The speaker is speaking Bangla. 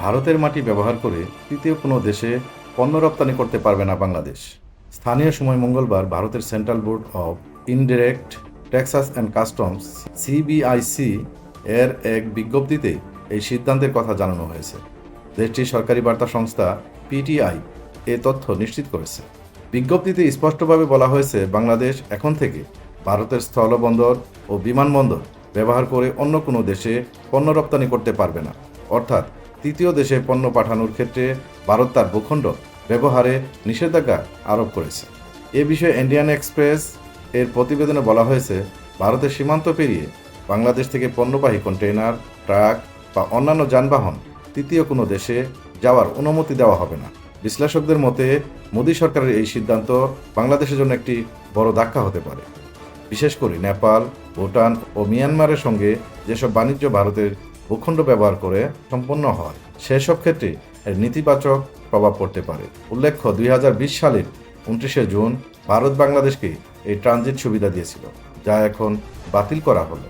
ভারতের মাটি ব্যবহার করে তৃতীয় কোনো দেশে পণ্য রপ্তানি করতে পারবে না বাংলাদেশ। স্থানীয় সময় মঙ্গলবার ভারতের central board of indirect taxes and customs, CBIC, এর এক বিজ্ঞপ্তিতে এই সিদ্ধান্তের কথা জানানো হয়েছে। দেশটির সরকারি বার্তা সংস্থা পিটিআই এ তথ্য নিশ্চিত করেছে। বিজ্ঞপ্তিতে স্পষ্টভাবে বলা হয়েছে, বাংলাদেশ এখন থেকে ভারতের স্থলবন্দর ও বিমানবন্দর ব্যবহার করে অন্য কোনো দেশে পণ্য রপ্তানি করতে পারবে না। অর্থাৎ তৃতীয় দেশে পণ্য পাঠানোর ক্ষেত্রে ভারত তার ভূখণ্ড ব্যবহারে নিষেধাজ্ঞা আরোপ করেছে। এ বিষয়ে ইন্ডিয়ান এক্সপ্রেস এর প্রতিবেদনে বলা হয়েছে ভারতের সীমান্ত পেরিয়ে বাংলাদেশ থেকে পণ্যবাহী কন্টেইনার, ট্রাক বা অন্যান্য যানবাহন তৃতীয় কোনো দেশে যাওয়ার অনুমতি দেওয়া হবে না। বিশ্লেষকদের মতে, মোদী সরকারের এই সিদ্ধান্ত বাংলাদেশের জন্য একটি বড় ধাক্কা হতে পারে। বিশেষ করে নেপাল, ভুটান ও মিয়ানমারের সঙ্গে যেসব বাণিজ্য ভারতের ভূখণ্ড ব্যবহার করে সম্পন্ন হয়। সেসব ক্ষেত্রে এর নেতিবাচক প্রভাব পড়তে পারে। উল্লেখ্য, দুই হাজার বিশ সালের উনত্রিশে জুন ভারত বাংলাদেশকে এই ট্রানজিট সুবিধা দিয়েছিল, যা এখন বাতিল করা হলো।